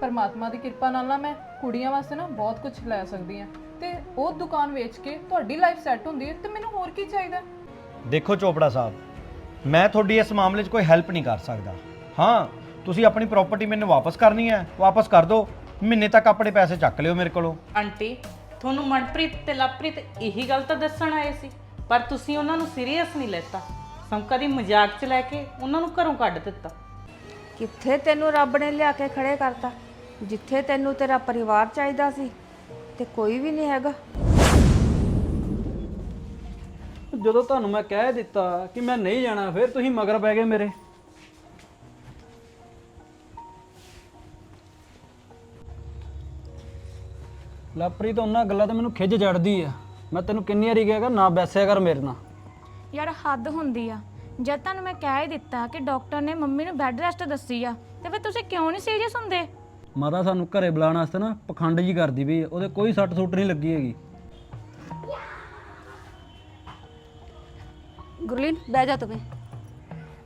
ਪਰਮਾਤਮਾ ਦੀ ਕਿਰਪਾ ਨਾਲ ਨਾ ਮੈਂ ਕੁੜੀਆਂ ਵਾਸਤੇ ਨਾ ਬਹੁਤ ਕੁਝ ਲੈ ਸਕਦੀ ਆ ਤੇ ਉਹ ਦੁਕਾਨ ਵੇਚ ਕੇ ਤੁਹਾਡੀ ਲਾਈਫ ਸੈੱਟ ਹੁੰਦੀ ਹੈ ਤੇ ਮੈਨੂੰ ਹੋਰ ਕੀ ਚਾਹੀਦਾ? ਦੇਖੋ ਚੋਪੜਾ ਸਾਹਿਬ ਮੈਂ ਤੁਹਾਡੀ ਇਸ ਮਾਮਲੇ 'ਚ ਕੋਈ ਹੈਲਪ ਨਹੀਂ ਕਰ ਸਕਦਾ। ਹਾਂ ਤੁਸੀਂ ਆਪਣੀ ਪ੍ਰਾਪਰਟੀ ਮੈਨੂੰ ਵਾਪਸ ਕਰਨੀ ਹੈ ਵਾਪਸ ਕਰ ਦਿਓ। ਮਹੀਨੇ ਤੱਕ ਆਪਣੇ ਪੈਸੇ ਚੱਕ ਲਿਓ ਮੇਰੇ ਕੋਲੋਂ। ਆਂਟੀ ਤੁਹਾਨੂੰ ਮਨਪ੍ਰੀਤ ਤੇ ਲਵਪ੍ਰੀਤ ਇਹੀ ਗੱਲ ਤਾਂ ਦੱਸਣ ਆਏ ਸੀ ਪਰ ਤੁਸੀਂ ਉਹਨਾਂ ਨੂੰ ਸੀਰੀਅਸ ਨਹੀਂ ਲੈਤਾ। ਸੰਕਾ ਦੀ ਮਜ਼ਾਕ 'ਚ ਲੈ ਕੇ ਉਹਨਾਂ ਨੂੰ ਘਰੋਂ ਕੱਢ ਦਿੱਤਾ। ਕਿੱਥੇ ਤੈਨੂੰ ਰੱਬ ਨੇ ਲਿਆ ਕੇ ਖੜੇ ਕਰਤਾ? ਜਿੱਥੇ ਤੈਨੂੰ ਤੇਰਾ ਪਰਿਵਾਰ ਚਾਹੀਦਾ ਸੀ ਤੇ ਕੋਈ ਵੀ ਨਹੀਂ ਹੈਗਾ। ਜਦੋਂ ਤੁਹਾਨੂੰ ਮੈਂ ਕਹਿ ਦਿੱਤਾ ਕਿ ਮੈਂ ਨਹੀਂ ਜਾਣਾ ਫਿਰ ਤੁਸੀਂ ਮਗਰ ਪੈ ਗਏ ਮੇਰੇ। ਲਾਪਰੀ ਤਾਂ ਉਹਨਾਂ ਗੱਲਾਂ ਤੇ ਮੈਨੂੰ ਖਿੱਚ ਚੜਦੀ ਆ। ਮੈਂ ਤੈਨੂੰ ਕਿੰਨੀ ਵਾਰੀ ਕਿਹਾ ਨਾ ਬੈਸਿਆ ਕਰ ਮੇਰੇ ਨਾਲ। ਯਾਰ ਹੱਦ ਹੁੰਦੀ ਆ। ਜਦ ਤੁਹਾਨੂੰ ਮੈਂ ਕਹਿ ਹੀ ਦਿੱਤਾ ਕਿ ਡਾਕਟਰ ਨੇ ਮੰਮੀ ਨੂੰ ਬੈੱਡ ਰੈਸਟ ਦੱਸੀ ਆ ਤੇ ਫਿਰ ਤੁਸੀਂ ਕਿਉਂ ਨਹੀਂ ਸੀਰੀਅਸ ਹੁੰਦੇ? ਮਾਤਾ ਸਾਨੂੰ ਘਰੇ ਬੁਲਾਉਣ ਵਾਸਤੇ ਨਾ ਪਖੰਡ ਜੀ ਕਰਦੀ ਆ। ਉਹਦੇ ਕੋਈ ਸੱਟ ਸੁੱਟ ਨਹੀਂ ਲੱਗੀ ਹੈਗੀ। ਗੁਰਲੀਨ ਬਹਿ ਜਾ ਤੂੰ ਵੀ।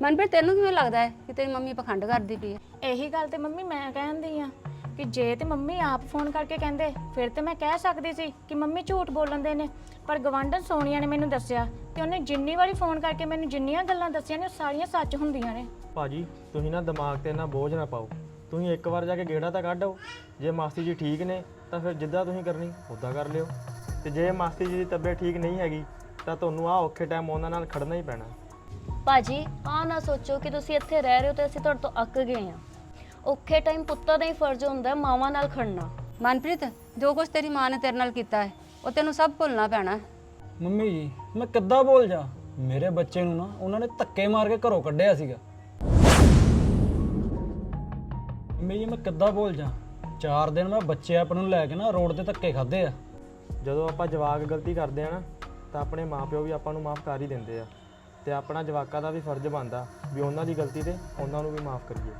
ਮਨਪ੍ਰੀਤ ਤੈਨੂੰ ਕਿਵੇਂ ਲੱਗਦਾ ਹੈ ਕਿ ਤੇਰੀ ਮੰਮੀ ਪਖੰਡ ਕਰਦੀ ਪਈ ਹੈ? ਇਹੀ ਗੱਲ ਤੇ ਮੰਮੀ ਮੈਂ ਕਹਿੰਦੀ ਆ ਕਿ ਜੇ ਤੇ ਮੰਮੀ ਆਪ ਫੋਨ ਕਰਕੇ ਕਹਿੰਦੇ ਫਿਰ ਤੇ ਮੈਂ ਕਹਿ ਸਕਦੀ ਸੀ ਕਿ ਮੰਮੀ ਝੂਠ ਬੋਲਣ ਦੇ ਨੇ। ਪਰ ਗਵਾਂਢਣ ਸੋਨੀਆ ਨੇ ਮੈਨੂੰ ਦੱਸਿਆ ਤੇ ਉਹਨੇ ਜਿੰਨੀ ਵਾਰੀ ਫੋਨ ਕਰਕੇ ਮੈਨੂੰ ਜਿੰਨੀਆਂ ਗੱਲਾਂ ਦੱਸੀਆਂ ਨੇ ਉਹ ਸਾਰੀਆਂ ਸੱਚ ਹੁੰਦੀਆਂ ਨੇ। ਭਾਜੀ ਤੁਸੀਂ ਨਾ ਦਿਮਾਗ ਤੇ ਨਾ ਬੋਝ ਨਾ ਪਾਓ। ਤੁਸੀਂ ਇੱਕ ਵਾਰ ਜਾ ਕੇ ਗੇੜਾ ਤਾਂ ਕੱਢ ਜੇ ਮਾਸੀ ਜੀ ਠੀਕ ਨੇ ਤਾਂ ਫਿਰ ਜਿੱਦਾਂ ਤੁਸੀਂ ਕਰਨੀ ਉਦਾਂ ਕਰ ਲਿਓ। ਤੇ ਜੇ ਮਾਸੀ ਜੀ ਦੀ ਤਬੀਅਤ ਠੀਕ ਨਹੀਂ ਹੈਗੀ ਤਾਂ ਤੁਹਾਨੂੰ ਆ ਔਖੇ ਟਾਈਮ ਉਹਨਾਂ ਨਾਲ ਖੜਨਾ ਹੀ ਪੈਣਾ। ਭਾਜੀ ਆ ਨਾ ਸੋਚੋ ਕਿ ਤੁਸੀਂ ਇੱਥੇ ਰਹਿ ਰਹੇ ਹੋ ਤੇ ਅਸੀਂ ਤੁਹਾਡੇ ਤੋਂ ਅੱਕ ਗਏ ਆ ਔਖੇ ਟਾਈਮ ਪੁੱਤਾਂ ਦਾ ਹੀ ਫਰਜ਼ ਹੁੰਦਾ ਹੈ ਮਾਵਾਂ ਨਾਲ ਖੜਨਾ। ਮਨਪ੍ਰੀਤ ਜੋ ਕੁਝ ਤੇਰੀ ਮਾਂ ਨੇ ਤੇਰੇ ਨਾਲ ਕੀਤਾ ਹੈ ਉਹ ਤੈਨੂੰ ਸਭ ਭੁੱਲਣਾ ਪੈਣਾ ਹੈ। ਮੰਮੀ ਜੀ ਮੈਂ ਕਿੱਦਾਂ ਬੋਲ ਜਾ? ਮੇਰੇ ਬੱਚੇ ਨੂੰ ਨਾ ਉਹਨਾਂ ਨੇ ਧੱਕੇ ਮਾਰ ਕੇ ਘਰੋਂ ਕੱਢਿਆ ਸੀਗਾ। ਜੀ ਮੈਂ ਕਿੱਦਾਂ ਬੋਲ ਜਾ ਚਾਰ ਦਿਨ ਮੈਂ ਬੱਚੇ ਆਪਣੇ ਨੂੰ ਲੈ ਕੇ ਨਾ ਰੋਡ ਤੇ ਧੱਕੇ ਖਾਦੇ ਆ। ਜਦੋਂ ਆਪਾਂ ਜਵਾਕ ਗਲਤੀ ਕਰਦੇ ਆ ਨਾ ਤਾਂ ਆਪਣੇ ਮਾਪਿਓ ਵੀ ਆਪਾਂ ਨੂੰ ਮਾਫ ਕਰ ਹੀ ਦਿੰਦੇ ਆ। ਤੇ ਆਪਣਾ ਜਵਾਕਾਂ ਦਾ ਵੀ ਫਰਜ਼ ਬਣਦਾ ਵੀ ਉਹਨਾਂ ਦੀ ਗਲਤੀ ਤੇ ਉਹਨਾਂ ਨੂੰ ਵੀ ਮਾਫ ਕਰੀਏ।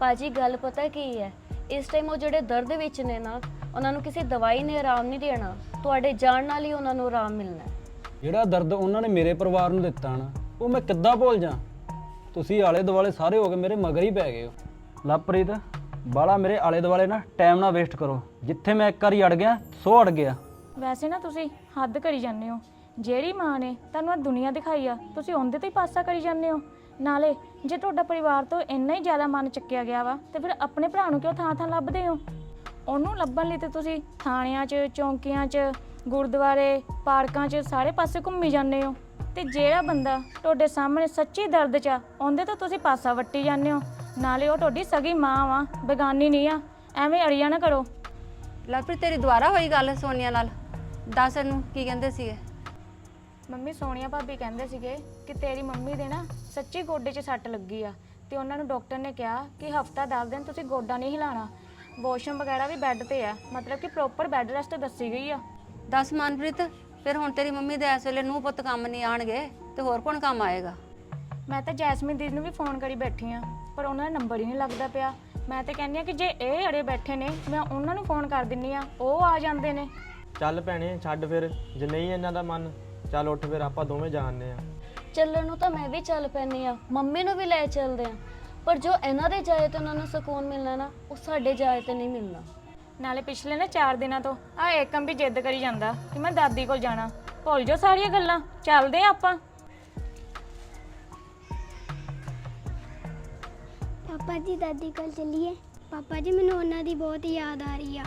ਭਾਜੀ ਗੱਲ ਪਤਾ ਕੀ ਹੈ? ਇਸ ਟਾਈਮ ਉਹ ਜਿਹੜੇ ਦਰਦ ਵਿੱਚ ਨੇ ਨਾ ਉਹਨਾਂ ਨੂੰ ਕਿਸੇ ਦਵਾਈ ਨੇ ਆਰਾਮ ਨਹੀਂ ਦੇਣਾ। ਤੁਹਾਡੇ ਜਾਣ ਨਾਲ ਹੀ ਉਹਨਾਂ ਨੂੰ ਆਰਾਮ ਮਿਲਣਾ ਹੈ। ਜਿਹੜਾ ਦਰਦ ਉਹਨਾਂ ਨੇ ਮੇਰੇ ਪਰਿਵਾਰ ਨੂੰ ਦਿੱਤਾ ਨਾ ਉਹ ਮੈਂ ਕਿੱਦਾਂ ਭੁੱਲ ਜਾ ਤੁਸੀਂ ਆਲੇ ਦੁਆਲੇ ਸਾਰੇ ਹੋ ਕੇ ਮੇਰੇ ਮਗਰ ਹੀ ਪੈ ਗਏ ਹੋ। ਲਵਪ੍ਰੀਤ ਬਾਲਾ ਮੇਰੇ ਆਲੇ ਦੁਆਲੇ ਨਾ ਟਾਈਮ ਨਾ ਵੇਸਟ ਕਰੋ। ਜਿੱਥੇ ਮੈਂ ਇੱਕ ਵਾਰੀ ਅੜ ਗਿਆ, ਸੋ ਅੜ ਗਿਆ। ਵੈਸੇ ਨਾ ਤੁਸੀਂ ਹੱਦ ਕਰੀ ਜਾਂਦੇ ਹੋ। ਜਿਹੜੀ ਮਾਂ ਨੇ ਤੁਹਾਨੂੰ ਆ ਦੁਨੀਆ ਦਿਖਾਈ ਆ, ਤੁਸੀਂ ਉਹਦੇ ਤੇ ਹੀ ਪਾਸਾ ਕਰੀ ਜਾਂਦੇ ਹੋ। ਨਾਲੇ ਜੇ ਤੁਹਾਡਾ ਪਰਿਵਾਰ ਤੋਂ ਇੰਨਾ ਹੀ ਜ਼ਿਆਦਾ ਮਨ ਚੱਕਿਆ ਗਿਆ ਵਾ, ਤੇ ਫਿਰ ਆਪਣੇ ਭਰਾ ਨੂੰ ਕਿਉਂ ਥਾਂ ਥਾਂ ਲੱਭਦੇ ਹੋ? ਉਹਨੂੰ ਲੱਭਣ ਲਈ ਤੇ ਤੁਸੀਂ ਥਾਣਿਆਂ 'ਚ, ਚੌਂਕੀਆਂ 'ਚ, ਗੁਰਦੁਆਰੇ, ਪਾਰਕਾਂ 'ਚ ਸਾਰੇ ਪਾਸੇ ਘੁੰਮੀ ਜਾਂਦੇ ਹੋ। ਤੇ ਜਿਹੜਾ ਬੰਦਾ ਤੁਹਾਡੇ ਸਾਹਮਣੇ ਸੱਚੀ ਦਰਦ 'ਚ ਆ, ਉਹਦੇ ਤੋਂ ਤੁਸੀਂ ਪਾਸਾ ਵੱਟੀ ਜਾਂਦੇ ਹੋ। ਨਾਲੇ ਉਹ ਤੁਹਾਡੀ ਸਗੀ ਮਾਂ ਵਾ ਬੇਗਾਨੀ ਨਹੀਂ ਆ ਐਵੇਂ ਅੜੀਆਂ ਨਾ ਕਰੋ। ਲਵਪ੍ਰੀਤ ਤੇਰੀ ਦੁਬਾਰਾ ਹੋਈ ਗੱਲ ਸੋਨੀਆ ਨਾਲ? ਦੱਸ ਇਹਨੂੰ ਕੀ ਕਹਿੰਦੇ ਸੀਗੇ? ਮੰਮੀ ਸੋਨੀਆ ਭਾਬੀ ਕਹਿੰਦੇ ਸੀਗੇ ਕਿ ਤੇਰੀ ਮੰਮੀ ਦੇ ਨਾ ਸੱਚੀ ਗੋਡੇ 'ਚ ਸੱਟ ਲੱਗੀ ਆ ਤੇ ਉਹਨਾਂ ਨੂੰ ਡਾਕਟਰ ਨੇ ਕਿਹਾ ਕਿ ਹਫਤਾ 10 ਦਿਨ ਤੁਸੀਂ ਗੋਡਾ ਨਹੀਂ ਹਿਲਾਣਾ ਵਾਸ਼ਰੂਮ ਵਗੈਰਾ ਵੀ ਬੈੱਡ ਤੇ ਆ ਮਤਲਬ ਕਿ ਪ੍ਰੋਪਰ ਬੈੱਡ ਰੈਸਟ ਦੱਸੀ ਗਈ ਆ। ਦੱਸ ਮਨਪ੍ਰੀਤ ਫਿਰ ਹੁਣ ਤੇਰੀ ਮੰਮੀ ਦੇ ਇਸ ਵੇਲੇ ਨੂੰ ਪੁੱਤ ਕੰਮ ਨਹੀਂ ਆਣਗੇ ਤੇ ਹੋਰ ਕੌਣ ਕੰਮ ਆਏਗਾ? ਮੈਂ ਤਾਂ ਜੈਸਮੀਨ ਦੀਦੀ ਨੂੰ ਵੀ ਫੋਨ ਕਰੀ ਬੈਠੀ ਆ ਪਰ ਉਹਨਾਂ ਦਾ ਨੰਬਰ ਹੀ ਨਹੀਂ ਲੱਗਦਾ ਪਿਆ। ਮੈਂ ਤਾਂ ਕਹਿੰਦੀ ਆ ਕਿ ਜੇ ਇਹ ਅੜੇ ਬੈਠੇ ਨੇ ਮੈਂ ਉਹਨਾਂ ਨੂੰ ਫੋਨ ਕਰ ਦਿੰਨੀ ਆ ਉਹ ਆ ਜਾਂਦੇ ਨੇ। ਚੱਲ ਭੈਣੇ ਛੱਡ ਫਿਰ ਜੇ ਨਹੀਂ ਇਹਨਾਂ ਦਾ ਮਨ ਚੱਲ ਉੱਠ ਫਿਰ ਆਪਾਂ ਦੋਵੇਂ ਜਾਣਦੇ ਆ। ਚੱਲਣ ਨੂੰ ਤਾਂ ਮੈਂ ਵੀ ਚੱਲ ਪੈਣੀ ਆ ਮੰਮੀ ਨੂੰ ਵੀ ਲੈ ਚੱਲਦੇ ਆ। ਪਰ ਜੋ ਇਹਨਾਂ ਦੇ ਜਾਏ ਤੇ ਉਹਨਾਂ ਨੂੰ ਸਕੂਨ ਮਿਲਣਾ ਨਾ ਉਹ ਸਾਡੇ ਜਾਏ ਤੇ ਨਹੀਂ ਮਿਲਣਾ। ਨਾਲੇ ਪਿਛਲੇ ਨਾ 4 ਦਿਨਾਂ ਤੋਂ ਆ ਏਕਮ ਵੀ ਜਿੱਦ ਕਰੀ ਜਾਂਦਾ ਕਿ ਮੈਂ ਦਾਦੀ ਕੋਲ ਜਾਣਾ। ਭੁੱਲ ਜਾਓ ਸਾਰੀਆਂ ਗੱਲਾਂ ਚੱਲਦੇ ਆ ਆਪਾਂ। ਪਾਪਾ ਜੀ ਦਾਦੀ ਕੋਲ ਚੱਲੀਏ। ਪਾਪਾ ਜੀ ਮੈਨੂੰ ਉਹਨਾਂ ਦੀ ਬਹੁਤ ਯਾਦ ਆ ਰਹੀ ਆ।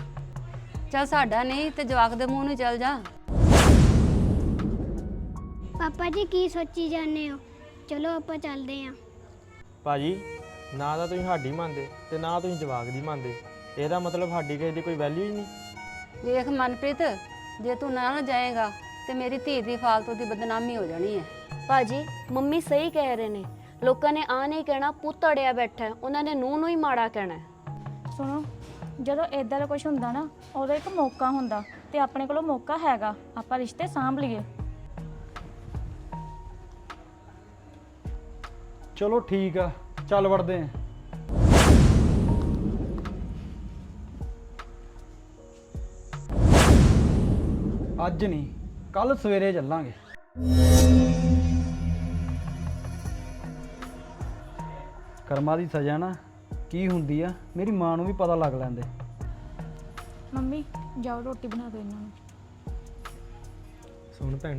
ਚੱਲ ਸਾਡਾ ਨਹੀਂ ਤੇ ਜਵਾਕ ਦੇ ਮੂੰਹ ਨੂੰ ਚੱਲ ਜਾ। ਪਾਪਾ ਜੀ ਕੀ ਸੋਚੀ ਜਾਂਦੇ ਹੋ? ਚਲੋ ਆਪਾਂ ਚੱਲਦੇ ਆਂ ਭਾਜੀ ਨਾ ਤਾਂ ਤੁਸੀਂ ਸਾਡੀ ਮੰਨਦੇ ਤੇ ਨਾ ਤੁਸੀਂ ਜਵਾਕ ਦੀ ਮੰਨਦੇ। ਇਹਦਾ ਮਤਲਬ ਸਾਡੀ ਕਿਸੇ ਦੀ ਕੋਈ ਵੈਲਿਊ ਹੀ ਨਹੀਂ। ਵੇਖ ਮਨਪ੍ਰੀਤ ਜੇ ਤੂੰ ਨਾ ਨਾ ਜਾਏਗਾ ਤੇ ਮੇਰੀ ਧੀ ਦੀ ਫਾਲਤੂ ਦੀ ਬਦਨਾਮੀ ਹੋ ਜਾਣੀ ਹੈ। ਭਾਜੀ ਮੰਮੀ ਸਹੀ ਕਹਿ ਰਹੇ ਨੇ। ਲੋਕਾਂ ਨੇ ਆ ਨਹੀਂ ਕਹਿਣਾ ਪੁੱਤ ਅੜਿਆ ਬੈਠਾ ਹੈ, ਉਹਨਾਂ ਨੇ ਨੂੰ ਨੂੰ ਹੀ ਮਾੜਾ ਕਹਿਣਾ ਹੈ। ਸੁਣੋ ਜਦੋਂ ਇਦਾਂ ਦਾ ਕੁਝ ਹੁੰਦਾ ਨਾ ਉਦੋਂ ਇੱਕ ਮੌਕਾ ਹੁੰਦਾ ਤੇ ਆਪਣੇ ਕੋਲੋਂ ਮੌਕਾ ਹੈਗਾ ਆਪਾਂ ਰਿਸ਼ਤੇ ਸਾਂਭ ਲਈਏ। ਚਲੋ ਠੀਕ ਆ ਚੱਲ ਵੜਦੇ ਆਂ ਅੱਜ ਨਹੀਂ ਕੱਲ ਸਵੇਰੇ ਚੱਲਾਂਗੇ। ਕਰਮਾਂ ਦੀ ਸਜ਼ਾ ਨਾ ਕੀ ਹੁੰਦੀ ਆ ਮੇਰੀ ਮਾਂ ਨੂੰ ਵੀ ਪਤਾ ਲੱਗ ਲੈਂਦੇ। ਮੰਮੀ ਜਾਓ ਰੋਟੀ ਬਣਾ ਦਿਓ ਇਹਨਾਂ ਨੂੰ। ਸੁਣ ਭੈਣ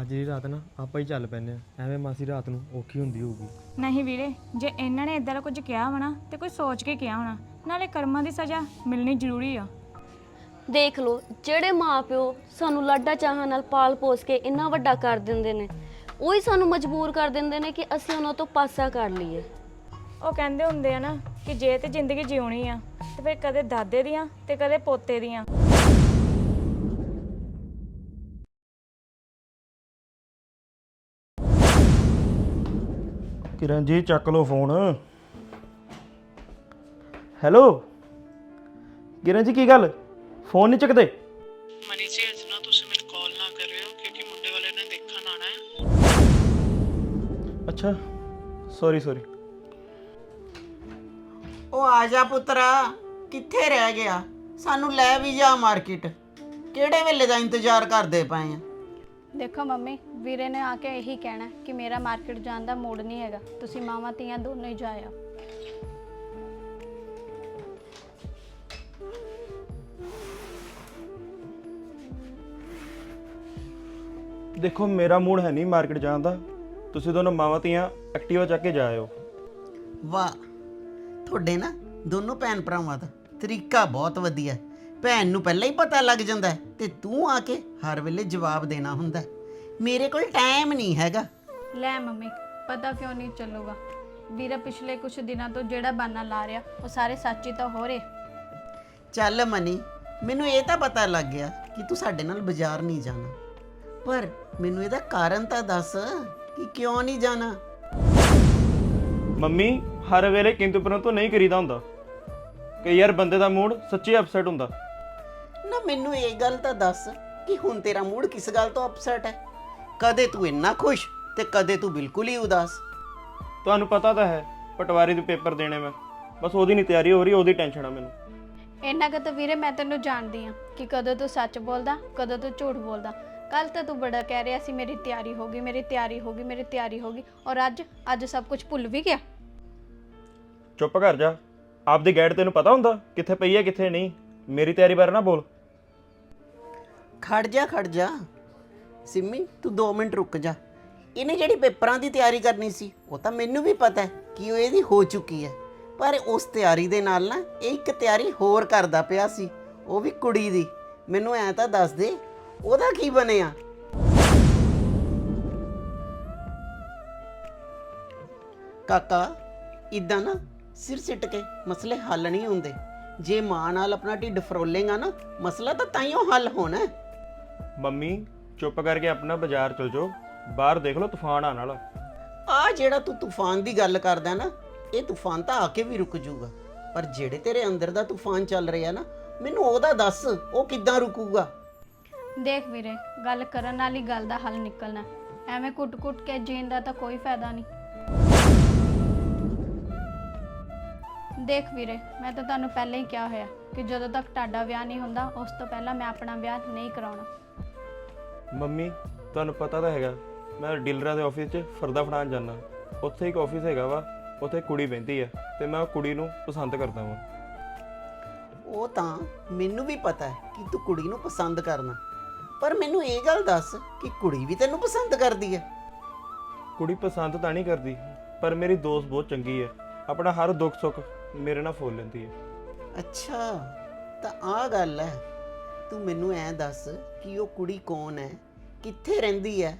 ਅੱਜ ਦੀ ਰਾਤ ਨਾ ਆਪਾਂ ਹੀ ਚੱਲ ਪੈਨੇ ਆ ਐਵੇਂ ਮਾਸੀ ਰਾਤ ਨੂੰ ਔਖੀ ਹੁੰਦੀ ਹੋਊਗੀ। ਨਹੀਂ ਵੀਰੇ ਜੇ ਇਹਨਾਂ ਨੇ ਇਦਾਂ ਦਾ ਕੁਝ ਕਿਹਾ ਹੋਣਾ ਤੇ ਕੋਈ ਸੋਚ ਕੇ ਕਿਹਾ ਹੋਣਾ ਨਾਲੇ ਕਰਮਾਂ ਦੀ ਸਜ਼ਾ ਮਿਲਣੀ ਜ਼ਰੂਰੀ ਆ। ਦੇਖ ਲਓ ਜਿਹੜੇ ਮਾਪਿਓ ਸਾਨੂੰ ਲਾਡਾ ਚਾਹਾਂ ਨਾਲ ਪਾਲ ਪੋਸ ਕੇ ਇੰਨਾ ਵੱਡਾ ਕਰ ਦਿੰਦੇ ਨੇ ਉਹੀ ਸਾਨੂੰ ਮਜਬੂਰ ਕਰ ਦਿੰਦੇ ਨੇ ਕਿ ਅਸੀਂ ਉਹਨਾਂ ਤੋਂ ਪਾਸਾ ਕਰ ਲਈਏ। ਉਹ ਕਹਿੰਦੇ ਹੁੰਦੇ ਆ ਨਾ ਕਿ ਜੇ ਤੇ ਜ਼ਿੰਦਗੀ ਜਿਉਣੀ ਆ ਤੇ ਫਿਰ ਕਦੇ ਦਾਦੇ ਦੀਆਂ ਤੇ ਕਦੇ ਪੋਤੇ ਦੀਆਂ। ਕਿਰਨ ਜੀ ਚੱਕ ਲਓ ਫੋਨ। ਹੈਲੋ? ਕਿਰਨ ਜੀ ਕੀ ਗੱਲ? ਫੋਨ ਨਹੀਂ ਚੱਕਦੇ? ਮਨੀ ਜੀ ਅੱਜ ਨਾ ਤੁਸੀਂ ਮੈਨੂੰ ਕਾਲ ਨਾ ਕਰਿਓ ਕਿਉਂਕਿ ਮੁੰਡੇ ਵਾਲੇ ਨੇ ਦੇਖਣ ਆਣਾ ਹੈ। ਅੱਛਾ। ਸੌਰੀ ਸੌਰੀ ਉਹ ਆ ਜਾ ਪੁੱਤਰਾ ਕਿੱਥੇ ਰਹਿ ਗਿਆ? ਸਾਨੂੰ ਲੈ ਵੀ ਜਾ ਮਾਰਕੀਟ। ਕਿਹੜੇ ਵੇਲੇ ਦਾ ਇੰਤਜ਼ਾਰ ਕਰਦੇ ਪਏ ਆ? ਦੇਖੋ ਮੰਮੀ ਵੀਰੇ ਨੇ ਆ ਕੇ ਇਹੀ ਕਹਿਣਾ ਕਿ ਮੇਰਾ ਮਾਰਕੀਟ ਜਾਣ ਦਾ ਮੂਡ ਨਹੀਂ ਹੈਗਾ। ਤੁਸੀਂ ਮਾਵਾਂ ਧੀਆਂ ਦੋਨੋਂ ਹੀ ਜਾਇਆ ਦੇਖੋ ਮੇਰਾ ਮੂਡ ਹੈ ਨਹੀਂ ਮਾਰਕੀਟ ਜਾਣ ਦਾ। ਤੁਸੀਂ ਦੋਨੋਂ ਮਾਵਾਂ ਧੀਆਂ ਐਕਟਿਵਾ ਚੱਕ ਕੇ ਜਾਇਓ ਵਾਹ ਤੁਹਾਡੇ ਨਾ ਦੋਨੋਂ ਭੈਣ ਭਰਾਵਾਂ ਦਾ ਤਰੀਕਾ ਬਹੁਤ ਵਧੀਆ ਹੈ। ਭੈਣ ਨੂੰ ਪਹਿਲਾਂ ਹੀ ਪਤਾ ਲੱਗ ਜਾਂਦਾ ਹੈ ਤੇ ਤੂੰ ਆ ਕੇ ਹਰ ਵੇਲੇ ਜਵਾਬ ਦੇਣਾ ਹੁੰਦਾ ਹੈ। ਮੇਰੇ ਕੋਲ ਟਾਈਮ ਨਹੀਂ ਹੈਗਾ। ਲੈ ਮੰਮੀ ਪਤਾ ਕਿਉਂ ਨਹੀਂ ਚੱਲੂਗਾ? ਵੀਰਾ ਪਿਛਲੇ ਕੁਝ ਦਿਨਾਂ ਤੋਂ ਜਿਹੜਾ ਬਾਨਾ ਲਾ ਰਿਹਾ ਉਹ ਸਾਰੇ ਸੱਚ ਤਾਂ ਹੋ ਰਹੇ। ਚੱਲ ਮਨੀ ਮੈਨੂੰ ਇਹ ਤਾਂ ਪਤਾ ਲੱਗ ਗਿਆ ਕਿ ਤੂੰ ਸਾਡੇ ਨਾਲ ਬਾਜ਼ਾਰ ਨਹੀਂ ਜਾਣਾ। ਪਰ ਮੈਨੂੰ ਇਹਦਾ ਕਾਰਨ ਤਾਂ ਦੱਸ ਕਿ ਕਿਉਂ ਨਹੀਂ ਜਾਣਾ? ਮੰਮੀ ਹਰ ਵੇਲੇ ਕਿੰਤੂ ਪਰੰਤੂ ਨਹੀਂ ਕਰੀਦਾ ਹੁੰਦਾ। ਕਈ ਯਾਰ ਬੰਦੇ ਦਾ ਮੂਡ ਸੱਚੀ ਅਪਸੈਟ ਹੁੰਦਾ। ਨਾ ਮੈਨੂੰ ਇਹ ਗੱਲ ਤਾਂ ਦੱਸ ਕਿ ਹੁਣ ਤੇਰਾ ਮੂਡ ਕਿਸ ਗੱਲ ਤੋਂ ਅਪਸੈਟ ਹੈ? ਕਦੇ ਤੂੰ ਇੰਨਾ ਖੁਸ਼ ਤੇ ਕਦੇ ਤੂੰ ਬਿਲਕੁਲ ਹੀ ਉਦਾਸ। ਤੁਹਾਨੂੰ ਪਤਾ ਤਾਂ ਹੈ ਪਟਵਾਰੀ ਦੇ ਪੇਪਰ ਦੇਣੇ ਮੈਂ। ਬਸ ਉਹਦੀ ਨਹੀਂ ਤਿਆਰੀ ਹੋ ਰਹੀ ਉਹਦੀ ਟੈਨਸ਼ਨ ਆ ਮੈਨੂੰ। ਇੰਨਾ ਕੁ ਤਾਂ ਵੀਰੇ ਮੈਂ ਤੈਨੂੰ ਜਾਣਦੀ ਆ ਕਿ ਕਦੋਂ ਤੂੰ ਸੱਚ ਬੋਲਦਾ ਕਦੋਂ ਤੂੰ ਝੂਠ ਬੋਲਦਾ। ਕੱਲ ਤਾਂ ਤੂੰ ਬੜਾ ਕਹਿ ਰਿਹਾ ਸੀ ਮੇਰੀ ਤਿਆਰੀ ਹੋ ਗਈ ਮੇਰੀ ਤਿਆਰੀ ਹੋ ਗਈ ਮੇਰੀ ਤਿਆਰੀ ਹੋ ਗਈ ਔਰ ਅੱਜ ਅੱਜ ਸਭ ਕੁਝ ਭੁੱਲ ਵੀ ਗਿਆ। ਚੁੱਪ ਕਰ ਜਾ। ਆਪਦੀ ਗਾਈਡ ਤੈਨੂੰ ਪਤਾ ਹੁੰਦਾ ਕਿੱਥੇ ਪਈ ਹੈ ਕਿੱਥੇ ਨਹੀਂ। ਮੇਰੀ ਤਿਆਰੀ ਬਾਰੇ ਨਾ ਬੋਲ। ਖੜ ਜਾ ਖੜ ਜਾ। ਸਿੰਮੀ ਤੂੰ 2 ਮਿੰਟ ਰੁਕ ਜਾ। ਇਹਨੇ ਜਿਹੜੀ ਪੇਪਰਾਂ ਦੀ ਤਿਆਰੀ ਕਰਨੀ ਸੀ ਉਹ ਤਾਂ ਮੈਨੂੰ ਵੀ ਪਤਾ ਹੈ ਕਿ ਉਹ ਇਹਦੀ ਹੋ ਚੁੱਕੀ ਹੈ। ਪਰ ਉਸ ਤਿਆਰੀ ਦੇ ਨਾਲ ਨਾ ਇਹ ਇੱਕ ਤਿਆਰੀ ਹੋਰ ਕਰਦਾ ਪਿਆ ਸੀ ਉਹ ਵੀ ਕੁੜੀ ਦੀ। ਮੈਨੂੰ ਐ ਤਾਂ ਦੱਸ ਦੇ ਉਹਦਾ ਕੀ ਬਣਿਆ? ਕਾਕਾ ਇਦਾਂ ਨਾ ਸਿਰ ਸਿੱਟ ਕੇ ਮਸਲੇ ਹੱਲ ਨਹੀਂ ਹੁੰਦੇ। ਜੇ ਮਾਂ ਨਾਲ ਆਪਣਾ ਢਿੱਡ ਫਰੋਲੇਗਾ ਨਾ ਮਸਲਾ ਤਾਂ ਤਾਈਓ ਹੱਲ ਹੋਣਾ ਹੈ। ਮੰਮੀ ਚੁੱਪ ਕਰਕੇ ਆਪਣਾ ਬਾਜ਼ਾਰ ਚਲ ਜਾਓ। ਬਾਹਰ ਦੇਖ ਲਓ ਤੂਫਾਨ ਆਉਣ ਵਾਲਾ। ਆ ਜਿਹੜਾ ਤੂੰ ਤੂਫਾਨ ਦੀ ਗੱਲ ਕਰਦਾ ਨਾ ਇਹ ਤੂਫਾਨ ਤਾਂ ਆ ਕੇ ਵੀ ਰੁਕ ਜਾਊਗਾ। ਪਰ ਜਿਹੜੇ ਤੇਰੇ ਅੰਦਰ ਦਾ ਤੂਫਾਨ ਚੱਲ ਰਿਹਾ ਨਾ ਮੈਨੂੰ ਉਹਦਾ ਦੱਸ ਉਹ ਕਿੱਦਾਂ ਰੁਕੂਗਾ? ਦੇਖ ਵੀਰੇ ਗੱਲ ਕਰਨ ਨਾਲ ਹੀ ਗੱਲ ਦਾ ਹੱਲ ਨਿਕਲਣਾ। ਐਵੇਂ ਕੁੱਟ-ਕੁੱਟ ਕੇ ਜੀਣ ਦਾ ਤਾਂ ਕੋਈ ਫਾਇਦਾ ਨਹੀਂ। ਦੇਖ ਵੀਰੇ ਮੈਂ ਤਾਂ ਤੁਹਾਨੂੰ ਪਹਿਲਾਂ ਹੀ ਕਿਹਾ ਹੋਇਆ ਕਿ ਜਦੋਂ ਤੱਕ ਤੁਹਾਡਾ ਵਿਆਹ ਨਹੀਂ ਹੁੰਦਾ ਉਸ ਤੋਂ ਪਹਿਲਾਂ ਮੈਂ ਆਪਣਾ ਵਿਆਹ ਨਹੀਂ ਕਰਾਉਣਾ। ਮੰਮੀ ਤੁਹਾਨੂੰ ਪਤਾ ਤਾਂ ਹੈਗਾ ਮੈਂ ਡੀਲਰਾਂ ਦੇ ਆਫਿਸ 'ਚ ਫਰਦਾ ਫੜਾਉਣ ਜਾਂਦਾ। ਉੱਥੇ ਇੱਕ ਆਫਿਸ ਹੈਗਾ ਵਾ ਉੱਥੇ ਕੁੜੀ ਬਹਿੰਦੀ ਆ ਤੇ ਮੈਂ ਉਹ ਕੁੜੀ ਨੂੰ ਪਸੰਦ ਕਰਦਾ ਵਾਂ। ਉਹ ਤਾਂ ਮੈਨੂੰ ਵੀ ਪਤਾ ਹੈ ਕਿ ਤੂੰ ਕੁੜੀ ਨੂੰ ਪਸੰਦ ਕਰਨਾ। ਪਰ ਮੈਨੂੰ ਇਹ ਗੱਲ ਦੱਸ ਕਿ ਕੁੜੀ ਵੀ ਤੈਨੂੰ ਪਸੰਦ ਕਰਦੀ ਹੈ। ਕੁੜੀ ਪਸੰਦ ਤਾਂ ਨਹੀਂ ਕਰਦੀ ਪਰ ਮੇਰੀ ਦੋਸਤ ਬਹੁਤ ਚੰਗੀ ਹੈ। ਆਪਣਾ ਹਰ ਦੁੱਖ ਸੁੱਖ ਮੇਰੇ ਨਾਲ ਫੋਲ ਲੈਂਦੀ ਹੈ। ਅੱਛਾ ਤਾਂ ਆ ਗੱਲ ਹੈ। ਤੂੰ ਮੈਨੂੰ ਐ ਦੱਸ ਕਿ ਉਹ ਕੁੜੀ ਕੌਣ ਹੈ ਕਿੱਥੇ ਰਹਿੰਦੀ ਹੈ?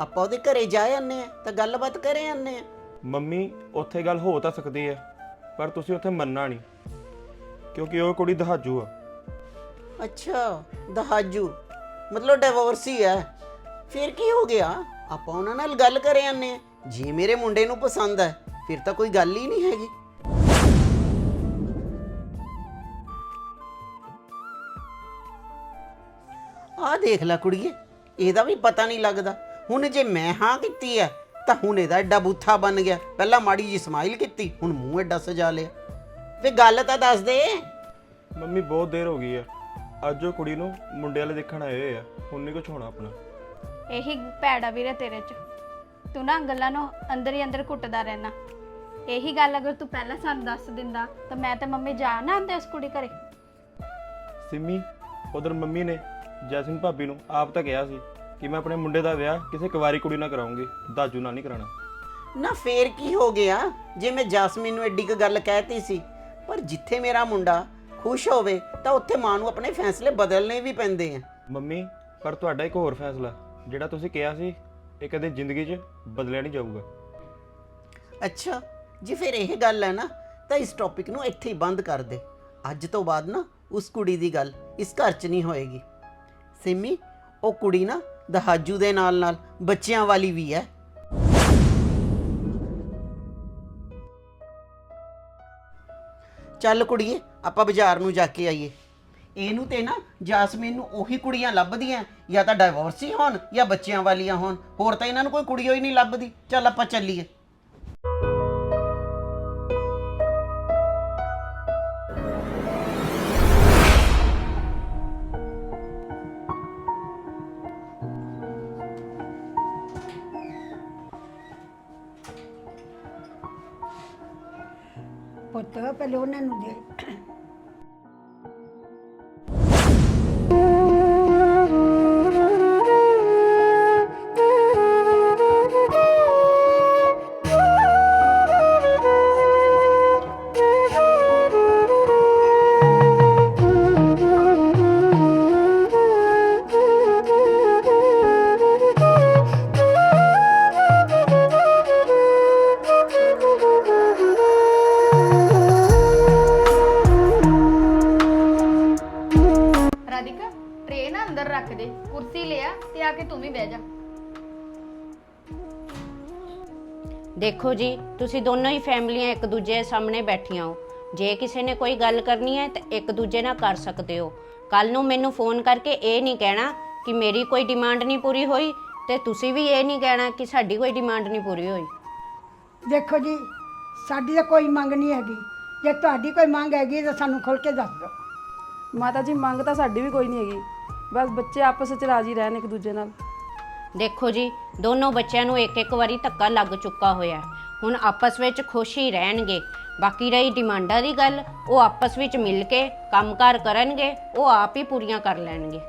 ਆਪਾਂ ਉਹਦੇ ਘਰੇ ਜਾ ਆਨੇ ਆ ਤਾਂ ਗੱਲਬਾਤ ਕਰੇ ਆਨੇ ਆ ਮੰਮੀ ਉੱਥੇ ਗੱਲ ਹੋ ਤਾਂ ਸਕਦੀ ਹੈ ਪਰ ਤੁਸੀਂ ਉੱਥੇ ਮੰਨਣਾ ਨਹੀਂ ਕਿਉਂਕਿ ਉਹ ਕੁੜੀ ਦਹਾਜੂ ਆ। ਅੱਛਾ, ਦਹਾਜੂ। ਮਤਲਬ ਡਿਵੋਰਸ ਹੀ। ਹੈ ਫਿਰ ਕੀ ਹੋ ਗਿਆ? ਆਪਾਂ ਉਹਨਾਂ ਨਾਲ ਗੱਲ ਕਰੇ ਆਨੇ ਆ ਜੇ ਮੇਰੇ ਮੁੰਡੇ ਨੂੰ ਪਸੰਦ ਹੈ, ਫਿਰ ਤਾਂ ਕੋਈ ਗੱਲ ਹੀ ਨਹੀਂ ਹੈਗੀ। ਆਹ ਦੇਖ ਲੈ ਕੁੜੀਏ, ਇਹਦਾ ਵੀ ਪਤਾ ਨਹੀਂ ਲੱਗਦਾ। ਹੁਣ ਜੇ ਮੈਂ ਹਾਂ ਕੀਤੀ ਹੈ, ਤਾਂ ਹੁਣ ਇਹਦਾ ਐਡਾ ਬੂਥਾ ਬਣ ਗਿਆ। ਪਹਿਲਾਂ ਮਾੜੀ ਜੀ ਸਮਾਈਲ ਕੀਤੀ, ਹੁਣ ਮੂੰਹ ਐਡਾ ਸਜਾ ਲਿਆ। ਵੇ ਗੱਲ ਤਾਂ ਦੱਸ ਦੇ। ਮੰਮੀ, ਬਹੁਤ ਦੇਰ ਹੋ ਗਈ ਆ। ਅੱਜ ਉਹ ਕੁੜੀ ਨੂੰ ਮੁੰਡੇ ਵਾਲੇ ਦੇਖਣ ਆਏ ਹੋਏ ਆ। ਹੁਣ ਨਹੀਂ ਕੁਝ ਹੋਣਾ ਆਪਣਾ। ਇਹੀ ਭੈੜਾ ਵੀਰੇ ਤੇਰੇ 'ਚ। ਤੂੰ ਨਾ ਗੱਲਾਂ ਨੂੰ ਅੰਦਰ ਹੀ ਅੰਦਰ ਘੁੱਟਦਾ ਰਹਿਣਾ। ਇਹੀ ਗੱਲ ਅਗਰ ਤੂੰ ਪਹਿਲਾਂ ਸਾਨੂੰ ਦੱਸ ਦਿੰਦਾ ਤਾਂ ਮੈਂ ਤੇ ਮੰਮੀ ਜਾ ਨਾ ਆਂਦੇ ਉਸ ਕੁੜੀ ਘਰੇ। ਸਿੰਮੀ ਉਧਰ ਮੰਮੀ ਨੇ ਜੈਸਮੀਨ ਭਾਬੀ ਨੂੰ ਆਪ ਤਾਂ ਕਿਹਾ ਸੀ ਕਿ ਮੈਂ ਆਪਣੇ ਮੁੰਡੇ ਦਾ ਵਿਆਹ ਕਿਸੇ ਕੁਵਾਰੀ ਕੁੜੀ ਨਾਲ ਕਰਾਉਂਗੀ। ਦਾਜੂ ਨਾਲ ਨਹੀਂ ਕਰਾਉਣਾ। ਨਾ ਫੇਰ ਕੀ ਹੋ ਗਿਆ? ਜੇ ਮੈਂ ਜਾਸਮੀਨ ਨੂੰ ਐਡੀ ਕੁ ਗੱਲ ਕਹਿਤੀ ਸੀ ਪਰ ਜਿੱਥੇ ਮੇਰਾ ਮੁੰਡਾ ਖੁਸ਼ ਹੋਵੇ ਤਾਂ ਉੱਥੇ ਮਾਂ ਨੂੰ ਆਪਣੇ ਫੈਸਲੇ ਬਦਲਣੇ ਵੀ ਪੈਂਦੇ ਆ। ਮੰਮੀ ਪਰ ਤੁਹਾਡਾ ਇੱਕ ਹੋਰ ਫੈਸਲਾ ਜਿਹੜਾ ਤੁਸੀਂ ਕਿਹਾ ਸੀ ਇਹ ਕਦੇ ਜ਼ਿੰਦਗੀ 'ਚ ਬਦਲਿਆ ਨਹੀਂ ਜਾਊਗਾ। ਅੱਛਾ ਜੇ ਫਿਰ ਇਹ ਗੱਲ ਹੈ ਨਾ ਤਾਂ ਇਸ ਟੌਪਿਕ ਨੂੰ ਇੱਥੇ ਹੀ ਬੰਦ ਕਰ ਦੇ। ਅੱਜ ਤੋਂ ਬਾਅਦ ਨਾ ਉਸ ਕੁੜੀ ਦੀ ਗੱਲ ਇਸ ਘਰ 'ਚ ਨਹੀਂ ਹੋਏਗੀ। ਸਿਮੀ ਉਹ ਕੁੜੀ ਨਾ ਦਹਾਜੂ ਦੇ ਨਾਲ ਨਾਲ ਬੱਚਿਆਂ ਵਾਲੀ ਵੀ ਹੈ। ਚੱਲ ਕੁੜੀਏ ਆਪਾਂ ਬਾਜ਼ਾਰ ਨੂੰ ਜਾ ਕੇ ਆਈਏ। ਇਹਨੂੰ ਤੇ ਨਾ ਜਾਸਮੀਨ ਨੂੰ ਉਹੀ ਕੁੜੀਆਂ ਲੱਭਦੀਆਂ, ਜਾਂ ਤਾਂ ਡਾਈਵੋਰਸੀ ਹੋਣ, ਜਾਂ ਬੱਚਿਆਂ ਵਾਲੀਆਂ ਹੋਣ। ਹੋਰ ਤਾਂ ਇਹਨਾਂ ਨੂੰ ਕੋਈ ਕੁੜੀ ਹੋਈ ਨਹੀਂ ਲੱਭਦੀ। ਚੱਲ ਆਪਾਂ ਚੱਲੀਏ। ਪੁੱਤ, ਪਹਿਲੇ ਉਹਨਾਂ ਨੂੰ ਦੇ। ਦੇਖੋ ਜੀ ਤੁਸੀਂ ਦੋਨੋਂ ਹੀ ਫੈਮਲੀਆਂ ਇੱਕ ਦੂਜੇ ਦੇ ਸਾਹਮਣੇ ਬੈਠੀਆਂ ਹੋ। ਜੇ ਕਿਸੇ ਨੇ ਕੋਈ ਗੱਲ ਕਰਨੀ ਹੈ ਤਾਂ ਇੱਕ ਦੂਜੇ ਨਾਲ ਕਰ ਸਕਦੇ ਹੋ। ਕੱਲ ਨੂੰ ਮੈਨੂੰ ਫੋਨ ਕਰਕੇ ਇਹ ਨਹੀਂ ਕਹਿਣਾ ਕਿ ਮੇਰੀ ਕੋਈ ਡਿਮਾਂਡ ਨਹੀਂ ਪੂਰੀ ਹੋਈ ਤੇ ਤੁਸੀਂ ਵੀ ਇਹ ਨਹੀਂ ਕਹਿਣਾ ਕਿ ਸਾਡੀ ਕੋਈ ਡਿਮਾਂਡ ਨਹੀਂ ਪੂਰੀ ਹੋਈ। ਦੇਖੋ ਜੀ ਸਾਡੀ ਤਾਂ ਕੋਈ ਮੰਗ ਨਹੀਂ ਹੈਗੀ। ਜੇ ਤੁਹਾਡੀ ਕੋਈ ਮੰਗ ਹੈਗੀ ਤਾਂ ਸਾਨੂੰ ਖੁੱਲ ਕੇ ਦੱਸ ਦਿਓ। ਮਾਤਾ ਜੀ ਮੰਗ ਤਾਂ ਸਾਡੀ ਵੀ ਕੋਈ ਨਹੀਂ ਹੈਗੀ। ਬਸ ਬੱਚੇ ਆਪਸ ਵਿੱਚ ਰਾਜੀ ਰਹਿਣ ਇੱਕ ਦੂਜੇ ਨਾਲ। ਦੇਖੋ ਜੀ ਦੋਨੋਂ ਬੱਚਿਆਂ ਨੂੰ ਇੱਕ ਇੱਕ ਵਾਰੀ ਧੱਕਾ ਲੱਗ ਚੁੱਕਾ ਹੋਇਆ। ਹੁਣ ਆਪਸ ਵਿੱਚ ਖੁਸ਼ ਹੀ ਰਹਿਣਗੇ। ਬਾਕੀ ਰਹੀ ਡਿਮਾਂਡਾਂ ਦੀ ਗੱਲ ਉਹ ਆਪਸ ਵਿੱਚ ਮਿਲ ਕੇ ਕੰਮਕਾਰ ਕਰਨਗੇ ਉਹ ਆਪ ਹੀ ਪੂਰੀਆਂ ਕਰ ਲੈਣਗੇ।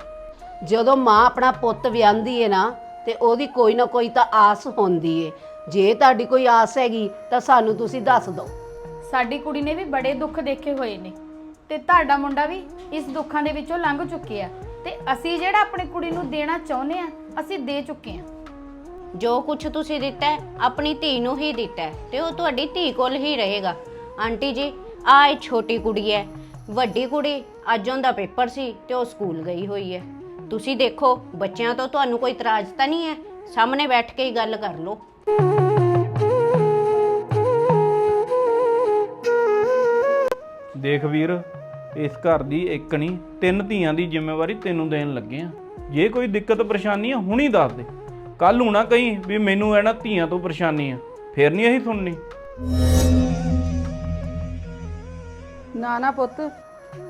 ਜਦੋਂ ਮਾਂ ਆਪਣਾ ਪੁੱਤ ਵਿਆਹੁੰਦੀ ਹੈ ਨਾ ਤੇ ਉਹਦੀ ਕੋਈ ਨਾ ਕੋਈ ਤਾਂ ਆਸ ਹੁੰਦੀ ਏ। ਜੇ ਤੁਹਾਡੀ ਕੋਈ ਆਸ ਹੈਗੀ ਤਾਂ ਸਾਨੂੰ ਤੁਸੀਂ ਦੱਸ ਦਿਓ। ਸਾਡੀ ਕੁੜੀ ਨੇ ਵੀ ਬੜੇ ਦੁੱਖ ਦੇਖੇ ਹੋਏ ਨੇ। ਤੇ ਤੁਹਾਡਾ ਮੁੰਡਾ ਵੀ ਇਸ ਦੁੱਖਾਂ ਦੇ ਵਿੱਚੋਂ ਲੰਘ ਚੁੱਕਿਆ। ਤੇ ਅਸੀਂ ਜਿਹੜਾ ਆਪਣੀ ਕੁੜੀ ਨੂੰ ਦੇਣਾ ਚਾਹੁੰਦੇ ਆ ਅਸੀਂ ਦੇ ਚੁੱਕੇ ਆ ਜੋ ਕੁਝ ਤੁਸੀਂ ਦਿੱਤਾ ਹੈ, ਆਪਣੀ ਧੀ ਨੂੰ ਹੀ ਦਿੱਤਾ ਹੈ ਤੇ ਉਹ ਤੁਹਾਡੀ ਧੀ ਕੋਲ ਹੀ ਰਹੇਗਾ। ਆਂਟੀ ਜੀ ਆ ਇਹ ਛੋਟੀ ਕੁੜੀ ਹੈ। ਵੱਡੀ ਕੁੜੀ ਅੱਜ ਉਹਦਾ ਪੇਪਰ ਸੀ ਤੇ ਉਹ ਸਕੂਲ ਗਈ ਹੋਈ ਹੈ। ਤੁਸੀਂ ਦੇਖੋ ਬੱਚਿਆਂ ਤੋਂ ਤੁਹਾਨੂੰ ਕੋਈ ਇਤਰਾਜ਼ ਤਾਂ ਨਹੀਂ ਹੈ? ਸਾਹਮਣੇ ਬੈਠ ਕੇ ਹੀ ਗੱਲ ਕਰ ਲਓ। ਦੇਖ ਵੀਰ ਇਸ ਘਰ ਦੀ ਇੱਕ ਨਹੀਂ ਤਿੰਨ ਧੀਆਂ ਦੀ ਜ਼ਿੰਮੇਵਾਰੀ ਤੈਨੂੰ ਦੇਣ ਲੱਗੇ ਆ। ਜੇ ਕੋਈ ਦਿੱਕਤ ਪਰੇਸ਼ਾਨੀ ਆ ਹੁਣੀ ਦੱਸ ਦੇ। ਕੱਲ ਨੂੰ ਨਾ ਕਹੀਂ ਵੀ ਮੈਨੂੰ ਇਹਨਾਂ ਧੀਆਂ ਤੋਂ ਪਰੇਸ਼ਾਨੀ ਆ ਫੇਰ ਨਹੀਂ ਅਸੀਂ ਸੁਣਨੀ। ਨਾ ਨਾ ਪੁੱਤ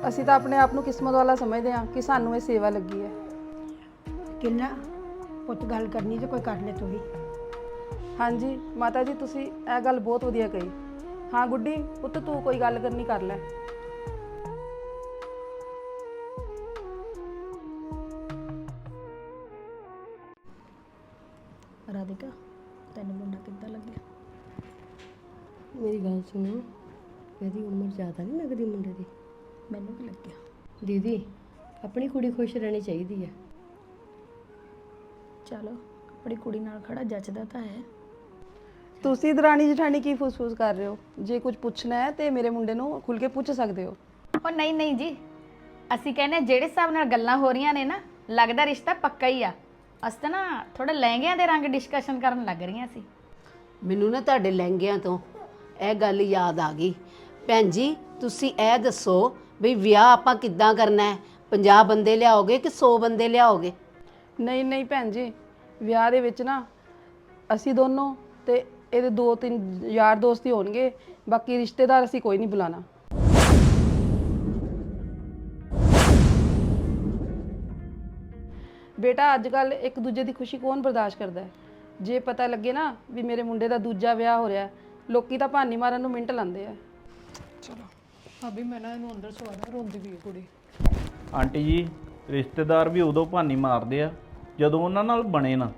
ਅਸੀਂ ਤਾਂ ਆਪਣੇ ਆਪ ਨੂੰ ਕਿਸਮਤ ਵਾਲਾ ਸਮਝਦੇ ਹਾਂ ਕਿ ਸਾਨੂੰ ਇਹ ਸੇਵਾ ਲੱਗੀ ਹੈ। ਕਿੰਨਾ? ਪੁੱਤ ਗੱਲ ਕਰਨੀ ਤੇ ਕੋਈ ਕਰ ਲੈ ਤੂੰ ਵੀ। ਹਾਂਜੀ ਮਾਤਾ ਜੀ ਤੁਸੀਂ ਇਹ ਗੱਲ ਬਹੁਤ ਵਧੀਆ ਕਹੀ। ਹਾਂ ਗੁੱਡੀ ਪੁੱਤ ਤੂੰ ਕੋਈ ਗੱਲ ਕਰਨੀ ਕਰ ਲੈ। ਸੁਣੋ ਇਹਦੀ ਉਮਰ ਜ਼ਿਆਦਾ ਨਹੀਂ ਲੱਗਦੀ ਮੁੰਡੇ ਦੀ। ਮੈਨੂੰ ਵੀ ਲੱਗਿਆ? ਦੀਦੀ ਆਪਣੀ ਕੁੜੀ ਖੁਸ਼ ਰਹਿਣੀ ਚਾਹੀਦੀ ਹੈ ਚਲੋ ਆਪਣੀ ਕੁੜੀ ਨਾਲ ਖੜਾ ਜੱਜਦਾ ਤਾਂ ਹੈ। ਤੁਸੀਂ ਦਰਾਣੀ ਜਠਾਣੀ ਕੀ ਫੁਸਫੁਸ ਕਰ ਰਹੇ ਹੋ? ਜੇ ਕੁਝ ਪੁੱਛਣਾ ਹੈ ਤੇ ਮੇਰੇ ਮੁੰਡੇ ਨੂੰ ਖੁੱਲ ਕੇ ਪੁੱਛ ਸਕਦੇ ਹੋ। ਉਹ ਨਹੀਂ ਨਹੀਂ ਜੀ। ਅਸੀਂ ਕਹਿੰਦੇ ਜਿਹੜੇ ਹਿਸਾਬ ਨਾਲ ਗੱਲਾਂ ਹੋ ਰਹੀਆਂ ਨੇ ਨਾ ਲੱਗਦਾ ਰਿਸ਼ਤਾ ਪੱਕਾ ਹੀ ਆ। ਅਸੀਂ ਤਾਂ ਨਾ ਥੋੜਾ ਲਹਿੰਗਿਆਂ ਦੇ ਰੰਗ ਡਿਸਕਸ਼ਨ ਕਰਨ ਲੱਗ ਰਹੀਆਂ ਸੀ। ਮੈਨੂੰ ਨਾ ਤੁਹਾਡੇ ਲਹਿੰਗਿਆਂ ਤੋਂ ਇਹ ਗੱਲ ਯਾਦ ਆ ਗਈ। ਭੈਣ ਜੀ ਤੁਸੀਂ ਇਹ ਦੱਸੋ ਵੀ ਵਿਆਹ ਆਪਾਂ ਕਿੱਦਾਂ ਕਰਨਾ ਹੈ? 50 ਬੰਦੇ ਲਿਆਓਗੇ ਕਿ 100 ਬੰਦੇ ਲਿਆਓਗੇ? ਨਹੀਂ ਨਹੀਂ ਭੈਣ ਜੀ ਵਿਆਹ ਦੇ ਵਿੱਚ ਨਾ ਅਸੀਂ ਦੋਨੋਂ ਤੇ ਇਹਦੇ ਦੋ ਤਿੰਨ ਯਾਰ ਦੋਸਤ ਹੀ ਹੋਣਗੇ ਬਾਕੀ ਰਿਸ਼ਤੇਦਾਰ ਅਸੀਂ ਕੋਈ ਨਹੀਂ ਬੁਲਾਣਾ ਬੇਟਾ ਅੱਜ ਕੱਲ ਇੱਕ ਦੂਜੇ ਦੀ ਖੁਸ਼ੀ ਕੌਣ ਬਰਦਾਸ਼ਤ ਕਰਦਾ ਹੈ? ਜੇ ਪਤਾ ਲੱਗੇ ਨਾ ਵੀ ਮੇਰੇ ਮੁੰਡੇ ਦਾ ਦੂਜਾ ਵਿਆਹ ਹੋ ਰਿਹਾ ਹੈ, ਲੋਕੀ ਤਾਂ ਭਾਨੀ ਮਾਰਨ ਨੂੰ ਮਿੰਟ ਲਾਉਂਦੇ ਆ। ਚਲੋ। ਭਾਬੀ ਮੈਂ ਨਾ ਇਹਨੂੰ ਅੰਦਰ ਸਵਾਦਾ ਰੋਂਦੀ ਵੀ ਹੈ ਕੁੜੀ। ਆਂਟੀ ਜੀ ਰਿਸ਼ਤੇਦਾਰ ਵੀ ਉਦੋਂ ਭਾਨੀ ਮਾਰਦੇ ਆ ਜਦੋਂ ਉਹਨਾਂ ਨਾਲ ਬਣੇ ਨਾ।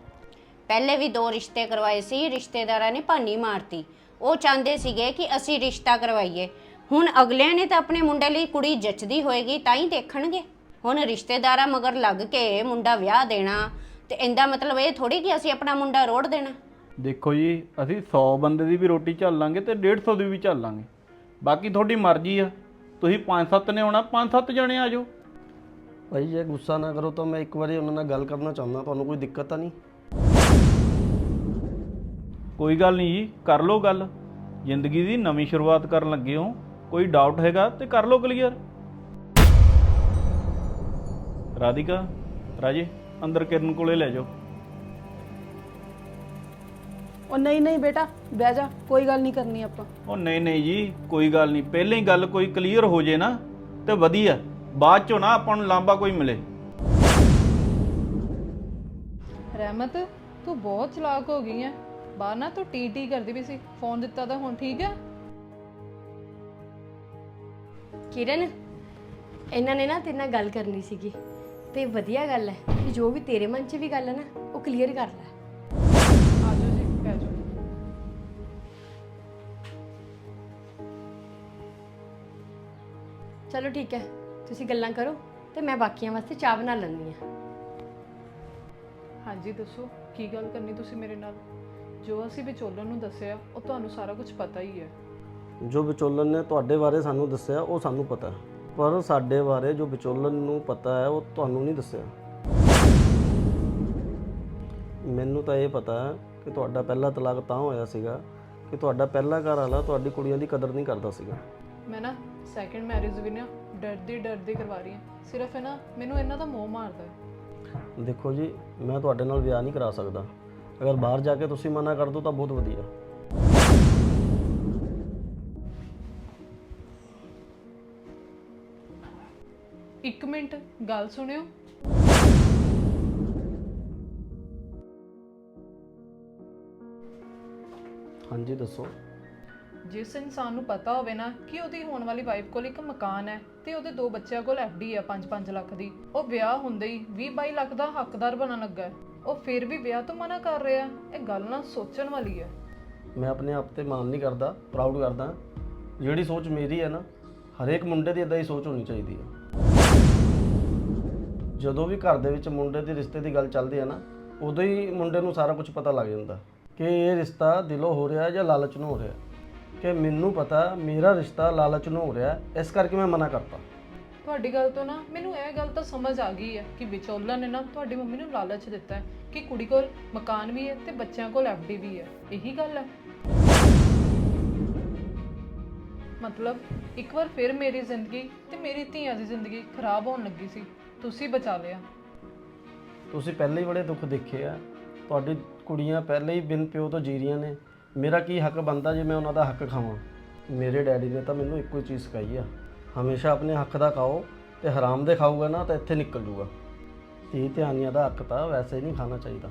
ਪਹਿਲੇ ਵੀ ਦੋ ਰਿਸ਼ਤੇ ਕਰਵਾਏ ਸੀ ਰਿਸ਼ਤੇਦਾਰਾਂ ਨੇ ਭਾਨੀ ਮਾਰਤੀ। ਉਹ ਚਾਹੁੰਦੇ ਸੀਗੇ ਕਿ ਅਸੀਂ ਰਿਸ਼ਤਾ ਕਰਵਾਈਏ। ਹੁਣ ਅਗਲਿਆਂ ਨੇ ਤਾਂ ਆਪਣੇ ਮੁੰਡੇ ਲਈ ਕੁੜੀ ਜੱਚਦੀ ਹੋਏਗੀ ਤਾਂ ਹੀ ਦੇਖਣਗੇ। ਹੁਣ ਰਿਸ਼ਤੇਦਾਰਾਂ ਮਗਰ ਲੱਗ ਕੇ ਮੁੰਡਾ ਵਿਆਹ ਦੇਣਾ ਤੇ ਇਹਦਾ ਮਤਲਬ ਇਹ ਥੋੜੀ ਕਿ ਅਸੀਂ ਆਪਣਾ ਮੁੰਡਾ ਰੋੜ ਦੇਣਾ। ਦੇਖੋ ਜੀ ਅਸੀਂ 100 ਬੰਦੇ ਦੀ ਵੀ ਰੋਟੀ ਝੱਲ ਲਾਂਗੇ ਤੇ 150 ਦੀ ਵੀ ਝੱਲ ਲਾਂਗੇ। ਬਾਕੀ ਤੁਹਾਡੀ ਮਰਜ਼ੀ ਆ। ਤੁਸੀਂ 5-7 ਨੇ ਆਉਣਾ 5-7 ਜਣੇ ਆ ਜਾਓ। ਭਾਈ ਜੇ ਗੁੱਸਾ ਨਾ ਕਰੋ ਤਾਂ ਮੈਂ ਇੱਕ ਵਾਰੀ ਉਹਨਾਂ ਨਾਲ ਗੱਲ ਕਰਨਾ ਚਾਹੁੰਦਾ ਤੁਹਾਨੂੰ ਕੋਈ ਦਿੱਕਤ ਤਾਂ ਨਹੀਂ? ਕੋਈ ਗੱਲ ਨਹੀਂ ਜੀ ਕਰ ਲਓ ਗੱਲ। ਜ਼ਿੰਦਗੀ ਦੀ ਨਵੀਂ ਸ਼ੁਰੂਆਤ ਕਰਨ ਲੱਗੇ ਹੋ। ਕੋਈ ਡਾਊਟ ਹੈਗਾ ਤੇ ਕਰ ਲਓ ਕਲੀਅਰ ਰਾਧਿਕਾ ਰਾਜੇ ਅੰਦਰ ਕਿਰਨ ਕੋਲੇ ਲੈ ਜਾਓ। ਉਹ ਨਹੀਂ ਨਹੀਂ ਬੇਟਾ ਬਹਿ ਜਾ ਕੋਈ ਗੱਲ ਨਹੀਂ ਕਰਨੀ ਆਪਾਂ। ਉਹ ਨਹੀਂ ਨਹੀਂ ਜੀ ਕੋਈ ਗੱਲ ਨਹੀਂ। ਪਹਿਲਾਂ ਹੀ ਗੱਲ ਕੋਈ ਕਲੀਅਰ ਹੋ ਜੇ ਨਾ ਤੇ ਵਧੀਆ। ਬਾਅਦ ਚੋਂ ਨਾ ਆਪਾਂ ਨੂੰ ਲਾਂਬਾ ਕੋਈ ਮਿਲੇ। ਰਹਿਮਤ ਤੂੰ ਬਹੁਤ ਚਲਾਕ ਹੋ ਗਈ ਹੈ ਬਾਹਰ ਨਾ ਤੂੰ ਟੀ ਟੀ ਕਰਦੀ ਵੀ ਸੀ। ਫੋਨ ਦਿੱਤਾ ਤਾਂ ਹੁਣ ਠੀਕ ਹੈ ਕਿਰਨ ਇਹਨਾਂ ਨੇ ਨਾ ਤੇਰੇ ਨਾਲ ਗੱਲ ਕਰਨੀ ਸੀਗੀ। ਤੇ ਵਧੀਆ ਗੱਲ ਹੈ ਕਿ ਜੋ ਵੀ ਤੇਰੇ ਮਨ 'ਚ ਵੀ ਗੱਲ ਹੈ ਨਾ ਉਹ ਕਲੀਅਰ ਕਰ ਲੈ। ਚਲੋ ਠੀਕ ਹੈ ਤੁਸੀਂ ਗੱਲਾਂ ਕਰੋ ਤੇ ਮੈਂ ਬਾਕੀਆਂ ਵਾਸਤੇ ਚਾਹ ਬਣਾ ਲੈਂਦੀ ਹਾਂ। ਹਾਂਜੀ ਦੱਸੋ ਕੀ ਗੱਲ ਕਰਨੀ ਤੁਸੀਂ ਮੇਰੇ ਨਾਲ? ਜੋ ਅਸੀਂ ਵਿਚੋਲਨ ਨੂੰ ਦੱਸਿਆ ਉਹ ਤੁਹਾਨੂੰ ਸਾਰਾ ਕੁਝ ਪਤਾ ਹੀ ਹੈ। ਜੋ ਵਿਚੋਲਨ ਨੇ ਤੁਹਾਡੇ ਬਾਰੇ ਸਾਨੂੰ ਦੱਸਿਆ ਉਹ ਸਾਨੂੰ ਪਤਾ ਹੈ। ਪਰ ਸਾਡੇ ਬਾਰੇ ਜੋ ਵਿਚੋਲਨ ਨੂੰ ਪਤਾ ਹੈ ਉਹ ਤੁਹਾਨੂੰ ਨਹੀਂ ਦੱਸਿਆ। ਮੈਨੂੰ ਤਾਂ ਇਹ ਪਤਾ ਹੈ ਕਿ ਤੁਹਾਡਾ ਪਹਿਲਾ ਤਲਾਕ ਤਾਂ ਹੋਇਆ ਸੀਗਾ ਕਿ ਤੁਹਾਡਾ ਪਹਿਲਾ ਘਰ ਵਾਲਾ ਤੁਹਾਡੀ ਕੁੜੀਆਂ ਦੀ ਕਦਰ ਨਹੀਂ ਕਰਦਾ ਸੀਗਾ। ਮੈਂ ਨਾ ਸੈਕੰਡ ਮੈਰਿਜ ਵੀ ਨਾ ਡਰਦੀ ਡਰਦੀ ਕਰਵਾ ਰਹੀ ਹਾਂ। ਸਿਰਫ ਹੈ ਨਾ ਮੈਨੂੰ ਇਹਨਾਂ ਦਾ ਮੋਹ ਮਾਰਦਾ ਹੈ। ਦੇਖੋ ਜੀ ਮੈਂ ਤੁਹਾਡੇ ਨਾਲ ਵਿਆਹ ਨਹੀਂ ਕਰਾ ਸਕਦਾ। ਅਗਰ ਬਾਹਰ ਜਾ ਕੇ ਤੁਸੀਂ ਮਨਾ ਕਰ ਦਿਓ ਤਾਂ ਬਹੁਤ ਵਧੀਆ। ਇੱਕ ਮਿੰਟ ਗੱਲ ਸੁਣਿਓ। ਹਾਂਜੀ ਦੱਸੋ। ਜਿਸ ਇਨਸਾਨ ਨੂੰ ਪਤਾ ਹੋਵੇ ਨਾ ਕਿ ਉਹਦੀ ਹੋਣ ਵਾਲੀ ਵਾਈਫ ਕੋਲ ਇੱਕ ਮਕਾਨ ਹੈ ਤੇ ਉਹਦੇ ਦੋ ਬੱਚਿਆਂ ਕੋਲ ਡੀ ਹੈ 5-5 ਲੱਖ ਦੀ। ਉਹ ਵਿਆਹ ਹੁੰਦੇ ਹੀ 20-22 ਲੱਖ ਦਾ ਹੱਕਦਾਰ ਬਣਨ ਲੱਗਾ ਹੈ। ਉਹ ਫਿਰ ਵੀ ਵਿਆਹ ਤੋਂ ਮਨਾ ਕਰ ਰਿਹਾ ਇਹ ਗੱਲ ਨਾ ਸੋਚਣ ਵਾਲੀ ਹੈ। ਮੈਂ ਆਪਣੇ ਆਪ ਤੇ ਮਾਣ ਨਹੀਂ ਕਰਦਾ ਪ੍ਰਾਊਡ ਕਰਦਾ। ਜਿਹੜੀ ਸੋਚ ਮੇਰੀ ਹੈ ਨਾ, ਹਰੇਕ ਮੁੰਡੇ ਦੀ ਇਦਾਂ ਹੀ ਸੋਚ ਹੋਣੀ ਚਾਹੀਦੀ ਹੈ। ਜਦੋਂ ਵੀ ਘਰ ਦੇ ਵਿੱਚ ਮੁੰਡੇ ਦੇ ਰਿਸ਼ਤੇ ਦੀ ਗੱਲ ਚੱਲਦੀ ਹੈ ਨਾ, ਉਦੋਂ ਹੀ ਮੁੰਡੇ ਨੂੰ ਸਾਰਾ ਕੁਝ ਪਤਾ ਲੱਗ ਜਾਂਦਾ ਕਿ ਇਹ ਰਿਸ਼ਤਾ ਦਿਲੋਂ ਹੋ ਰਿਹਾ ਜਾਂ ਲਾਲਚ ਨੂੰ ਹੋ ਰਿਹਾ। ਕਿ ਮੈਨੂੰ ਪਤਾ ਮੇਰਾ ਰਿਸ਼ਤਾ ਲਾਲਚ ਨੂੰ ਹੋ ਰਿਹਾ ਇਸ ਕਰਕੇ ਮੈਂ ਮਨਾ ਕਰਤਾ। ਤੁਹਾਡੀ ਗੱਲ ਤੋਂ ਨਾ ਮੈਨੂੰ ਇਹ ਗੱਲ ਤਾਂ ਸਮਝ ਆ ਗਈ ਹੈ ਕਿ ਵਿਚੋਲਨ ਨੇ ਨਾ ਤੁਹਾਡੀ ਮੰਮੀ ਨੂੰ ਲਾਲਚ ਦਿੱਤਾ ਹੈ ਕਿ ਕੁੜੀ ਕੋਲ ਮਕਾਨ ਵੀ ਹੈ ਤੇ ਬੱਚਿਆਂ ਕੋਲ ਡੀ ਵੀ ਹੈ। ਇਹੀ ਗੱਲ ਹੈ। ਮਤਲਬ ਇੱਕ ਵਾਰ ਫਿਰ ਮੇਰੀ ਜ਼ਿੰਦਗੀ ਤੇ ਮੇਰੀ ਧੀਆਂ ਦੀ ਜ਼ਿੰਦਗੀ ਖਰਾਬ ਹੋਣ ਲੱਗੀ ਸੀ। ਤੁਸੀਂ ਬਚਾ ਲਿਆ। ਤੁਸੀਂ ਪਹਿਲੇ ਹੀ ਬੜੇ ਦੁੱਖ ਦੇਖੇ ਆ। ਤੁਹਾਡੀ ਕੁੜੀਆਂ ਪਹਿਲੇ ਹੀ ਬਿਨ ਪਿਓ ਤੋਂ ਜੀ ਰਹੀਆਂ ਨੇ। ਮੇਰਾ ਕੀ ਹੱਕ ਬਣਦਾ ਜੇ ਮੈਂ ਉਹਨਾਂ ਦਾ ਹੱਕ ਖਾਵਾਂ? ਮੇਰੇ ਡੈਡੀ ਨੇ ਤਾਂ ਮੈਨੂੰ ਇੱਕੋ ਹੀ ਚੀਜ਼ ਸਿਖਾਈ ਆ। ਹਮੇਸ਼ਾ ਆਪਣੇ ਹੱਕ ਦਾ ਖਾਓ ਤੇ ਹਰਾਮ ਦੇ ਖਾਊਗਾ ਨਾ ਤਾਂ ਇੱਥੇ ਨਿਕਲ ਜੂਗਾ। ਧੀ ਧਿਆਨੀਆਂ ਦਾ ਹੱਕ ਤਾਂ ਵੈਸੇ ਹੀ ਨਹੀਂ ਖਾਣਾ ਚਾਹੀਦਾ।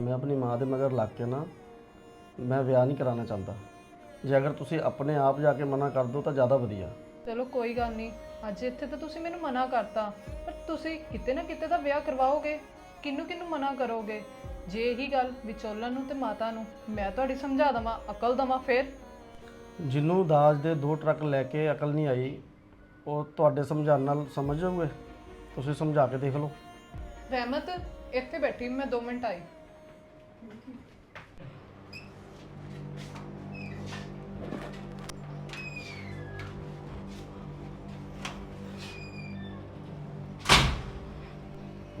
ਮੈਂ ਆਪਣੀ ਮਾਂ ਦੇ ਮਗਰ ਲੱਗ ਕੇ ਨਾ ਮੈਂ ਵਿਆਹ ਨਹੀਂ ਕਰਾਉਣਾ ਚਾਹੁੰਦਾ। ਜੇ ਅਗਰ ਤੁਸੀਂ ਆਪਣੇ ਆਪ ਜਾ ਕੇ ਮਨਾ ਕਰ ਦਿਓ ਤਾਂ ਜ਼ਿਆਦਾ ਵਧੀਆ। ਚਲੋ ਕੋਈ ਗੱਲ ਨਹੀਂ। ਅੱਜ ਇੱਥੇ ਤਾਂ ਤੁਸੀਂ ਮੈਨੂੰ ਮਨਾ ਕਰਤਾ। ਪਰ ਤੁਸੀਂ ਕਿਤੇ ਨਾ ਕਿਤੇ ਤਾਂ ਵਿਆਹ ਕਰਵਾਓਗੇ। ਕਿੰਨੂੰ ਕਿੰਨੂੰ ਮਨਾ ਕਰੋਗੇ? ਜੇ ਇਹੀ ਗੱਲ ਵਿਚੋਲਨ ਨੂੰ ਤੇ ਮਾਤਾ ਨੂੰ ਮੈਂ ਤੁਹਾਡੀ ਸਮਝਾ ਦਵਾਂ ਅਕਲ ਦਵਾਂ ਫਿਰ? ਜਿਹਨੂੰ ਦਾਜ ਦੇ ਦੋ ਟਰੱਕ ਲੈ ਕੇ ਅਕਲ ਨਹੀਂ ਆਈ ਉਹ ਤੁਹਾਡੇ ਸਮਝਾਉਣ ਨਾਲ ਸਮਝ ਜਾਓਗੇ ਤੁਸੀਂ ਸਮਝਾ ਕੇ ਦੇਖ ਲਓ। ਰਹਿਮਤ ਇੱਥੇ ਬੈਠੀ ਮੈਂ 2 ਮਿੰਟ ਆਈ।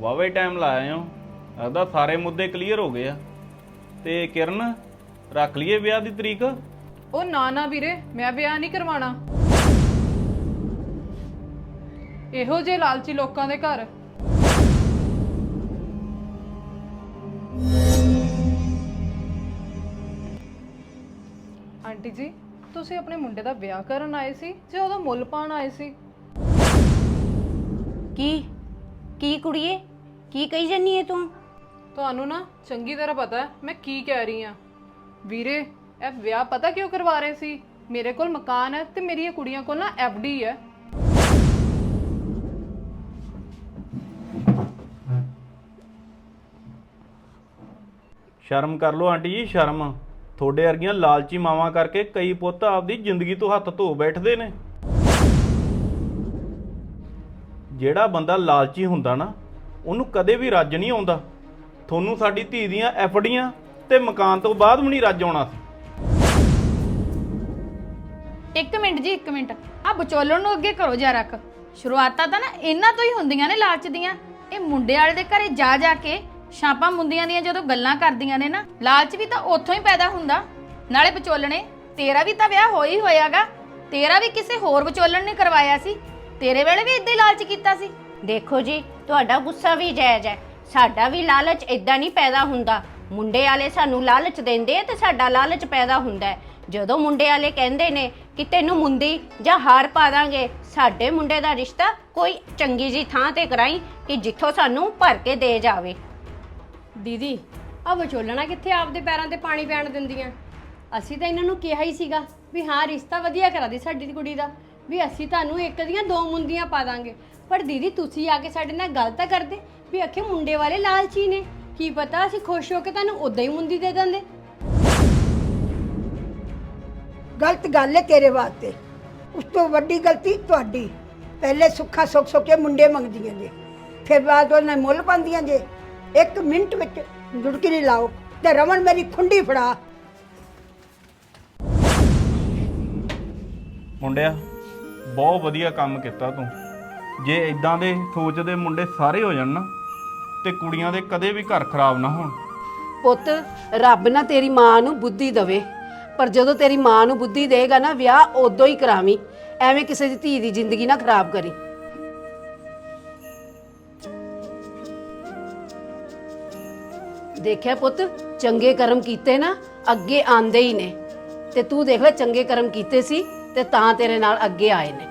ਵਾਵੇ ਟਾਈਮ ਲਾਇਆ ਹੋ ਲੱਗਦਾ ਸਾਰੇ ਮੁੱਦੇ ਕਲੀਅਰ ਹੋ ਗਏ ਆ। ਤੇ ਕਿਰਨ ਰੱਖ ਲਈਏ ਵਿਆਹ ਦੀ ਤਰੀਕ? ਉਹ ਨਾ ਨਾ ਵੀਰੇ ਮੈਂ ਵਿਆਹ ਨਹੀਂ ਕਰਵਾਉਣਾ। ਇਹੋ ਜਿਹੇ ਲਾਲਚੀ ਲੋਕਾਂ ਦੇ ਘਰ। ਆਂਟੀ ਜੀ ਤੁਸੀਂ ਆਪਣੇ ਮੁੰਡੇ ਦਾ ਵਿਆਹ ਕਰਨ ਆਏ ਸੀ ਜਾਂ ਉਹਦਾ ਮੁੱਲ ਪਾਣ ਆਏ ਸੀ? ਕੀ? ਕੀ ਕੁੜੀਏ? ਕੀ ਕਹੀ ਜੰਨੀ ਹੈ ਤੂੰ? ਤੁਹਾਨੂੰ ਨਾ ਚੰਗੀ ਤਰ੍ਹਾਂ ਪਤਾ ਹੈ ਮੈਂ ਕੀ ਕਹਿ ਰਹੀ ਆ ਵੀਰੇ ਇਹ ਵਿਆਹ ਪਤਾ ਕਿਉਂ ਕਰਵਾ ਰਹੇ ਸੀ? ਮੇਰੇ ਕੋਲ ਮਕਾਨ ਹੈ ਤੇ ਮੇਰੀਆਂ ਕੁੜੀਆਂ ਕੋਲ ਨਾ ਐਫਡੀ ਹੈ। ਸ਼ਰਮ ਕਰ ਲਓ ਆਂਟੀ ਜੀ ਸ਼ਰਮ। ਤੁਹਾਡੇ ਵਰਗੀਆਂ ਲਾਲਚੀ ਮਾਵਾਂ ਕਰਕੇ ਕਈ ਪੁੱਤ ਆਪਦੀ ਜ਼ਿੰਦਗੀ ਤੋਂ ਹੱਥ ਧੋ ਬੈਠਦੇ ਨੇ। ਜਿਹੜਾ ਬੰਦਾ ਲਾਲਚੀ ਹੁੰਦਾ ਨਾ, ਉਹਨੂੰ ਕਦੇ ਵੀ ਰੱਜ ਨਹੀਂ ਆਉਂਦਾ। ਤੁਹਾਨੂੰ ਸਾਡੀ ਧੀ ਦੀਆਂ ਐਫਡੀਆਂ ਤੇ ਮਕਾਨ ਤੋਂ ਬਾਅਦ ਵੀ ਨਹੀਂ ਰੱਜ ਆਉਣਾ ਸੀ। ਇੱਕ ਮਿੰਟ ਜੀ, ਇੱਕ ਮਿੰਟ। ਆ ਵਿਚੋਲਣ ਨੂੰ ਅੱਗੇ ਕਰੋ ਜਾ ਰੱਖ। ਸ਼ੁਰੂਆਤਾਂ ਤਾਂ ਨਾ ਇਹਨਾਂ ਤੋਂ ਹੀ ਹੁੰਦੀਆਂ ਨੇ ਲਾਲਚ ਦੀਆਂ। ਇਹ ਮੁੰਡੇ ਵਾਲੇ ਦੇ ਘਰੇ ਜਾ ਜਾ ਕੇ ਛਾਪਾਂ ਮੁੰਦੀਆਂ ਦੀਆਂ ਜਦੋਂ ਗੱਲਾਂ ਕਰਦੀਆਂ ਨੇ ਨਾ, ਲਾਲਚ ਵੀ ਤਾਂ ਉੱਥੋਂ ਹੀ ਪੈਦਾ ਹੁੰਦਾ। ਨਾਲੇ ਵਿਚੋਲਣੇ, ਤੇਰਾ ਵੀ ਤਾਂ ਵਿਆਹ ਹੋਈ ਹੋਇਆਗਾ। ਤੇਰਾ ਵੀ ਕਿਸੇ ਹੋਰ ਵਿਚੋਲਣ ਨੇ ਕਰਵਾਇਆ ਸੀ। ਤੇਰੇ ਵੇਲੇ ਵੀ ਇਦਾਂ ਹੀ ਲਾਲਚ ਕੀਤਾ ਸੀ? ਦੇਖੋ ਜੀ, ਤੁਹਾਡਾ ਗੁੱਸਾ ਵੀ ਜਾਇਜ਼ ਹੈ। ਸਾਡਾ ਵੀ ਲਾਲਚ ਇਦਾਂ ਨਹੀਂ ਪੈਦਾ ਹੁੰਦਾ। ਮੁੰਡੇ ਵਾਲੇ ਸਾਨੂੰ ਲਾਲਚ ਦਿੰਦੇ ਆ ਤੇ ਸਾਡਾ ਲਾਲਚ ਪੈਦਾ ਹੁੰਦਾ ਹੈ। ਜਦੋਂ ਮੁੰਡੇ ਵਾਲੇ ਕਹਿੰਦੇ ਨੇ ਕਿ ਤੈਨੂੰ ਮੁੰਦੀ ਜਾਂ ਹਾਰ ਪਾ ਦਾਂਗੇ, ਸਾਡੇ ਮੁੰਡੇ ਦਾ ਰਿਸ਼ਤਾ ਕੋਈ ਚੰਗੀ ਜੀ ਥਾਂ ਤੇ ਕਰਾਈ ਕਿ ਜਿੱਥੋਂ ਸਾਨੂੰ ਭਰ ਕੇ ਦੇ ਜਾਵੇ। ਦੀਦੀ ਆ ਵਿਚੋਲਣਾ ਕਿੱਥੇ ਆਪਦੇ ਪੈਰਾਂ ਤੇ ਪਾਣੀ ਪੈਣ ਦਿੰਦੀਆਂ? ਅਸੀਂ ਤਾਂ ਇਹਨਾਂ ਨੂੰ ਕਿਹਾ ਹੀ ਸੀਗਾ ਵੀ ਹਾਂ, ਰਿਸ਼ਤਾ ਵਧੀਆ ਕਰਾ ਦੇ ਸਾਡੀ ਕੁੜੀ ਦਾ। ਵੀ ਅਸੀਂ ਤੁਹਾਨੂੰ ਇੱਕ ਦੀਆਂ ਦੋ ਮੁੰਦੀਆਂ ਪਾ ਦਾਂਗੇ। ਪਰ ਦੀਦੀ ਤੁਸੀਂ ਆ ਕੇ ਸਾਡੇ ਨਾਲ ਗੱਲ ਤਾਂ ਕਰਦੇ ਵੀ ਅਖੇ ਮੁੰਡੇ ਵਾਲੇ ਲਾਲਚੀ ਨੇ। ਕੀ ਪਤਾ ਅਸੀਂ ਖੁਸ਼ ਹੋ ਕੇ ਤੁਹਾਨੂੰ ਉਦਾਂ ਹੀ ਮੁੰਦੀ ਦੇ ਦਿੰਦੇ। ਗਲਤ ਗੱਲ ਹੈ ਤੇਰੇ ਵਾਸਤੇ। ਉਸ ਤੋਂ ਵੱਡੀ ਗਲਤੀ ਤੁਹਾਡੀ। ਪਹਿਲੇ ਸੁੱਖਾ ਸੁੱਖ ਸੁੱਖ ਕੇ ਮੁੰਡੇ ਮੰਗਦੀਆਂ ਜੇ। ਫਿਰ ਬਾਅਦ ਉਹਨਾਂ ਮੁੱਲ ਪਾਉਂਦੀਆਂ ਜੇ। ਇੱਕ ਮਿੰਟ ਵਿੱਚ ਜੁੜਕੀ ਨਹੀਂ ਲਾਓ ਤੇ ਰਮਨ ਮੇਰੀ ਖੁੰਡੀ ਫੜਾ। ਮੁੰਡਿਆ ਬਹੁਤ ਵਧੀਆ ਕੰਮ ਕੀਤਾ ਤੂੰ। ਜੇ ਇਦਾਂ ਦੇ ਸੋਚਦੇ ਮੁੰਡੇ ਸਾਰੇ ਹੋ ਜਾਣ ਨਾ, ਤੇ ਕੁੜੀਆਂ ਦੇ ਕਦੇ ਵੀ ਘਰ ਖਰਾਬ ਨਾ ਹੋਣ। ਪੁੱਤ, ਰੱਬ ਨਾ ਤੇਰੀ ਮਾਂ ਨੂੰ ਬੁੱਧੀ ਦਵੇ। ਪਰ ਜਦੋਂ ਤੇਰੀ ਮਾਂ ਨੂੰ ਬੁੱਧੀ ਦੇਗਾ ਨਾ, ਵਿਆਹ ਉਦੋਂ ਹੀ ਕਰਾਵੀਂ। ਐਵੇਂ ਕਿਸੇ ਦੀ ਧੀ ਦੀ ਜ਼ਿੰਦਗੀ ਨਾ ਖਰਾਬ ਕਰੀ। ਦੇਖਿਆ ਪੁੱਤ, ਚੰਗੇ ਕਰਮ ਕੀਤੇ ਨਾ, ਅੱਗੇ ਆਂਦੇ ਹੀ ਨੇ। ਤੇ ਤੂੰ ਦੇਖ ਲੈ, ਚੰਗੇ ਕਰਮ ਕੀਤੇ ਸੀ? ਤੇ ਤਾਂ ਤੇਰੇ ਨਾਲ ਅੱਗੇ ਆਏ ਨੇ।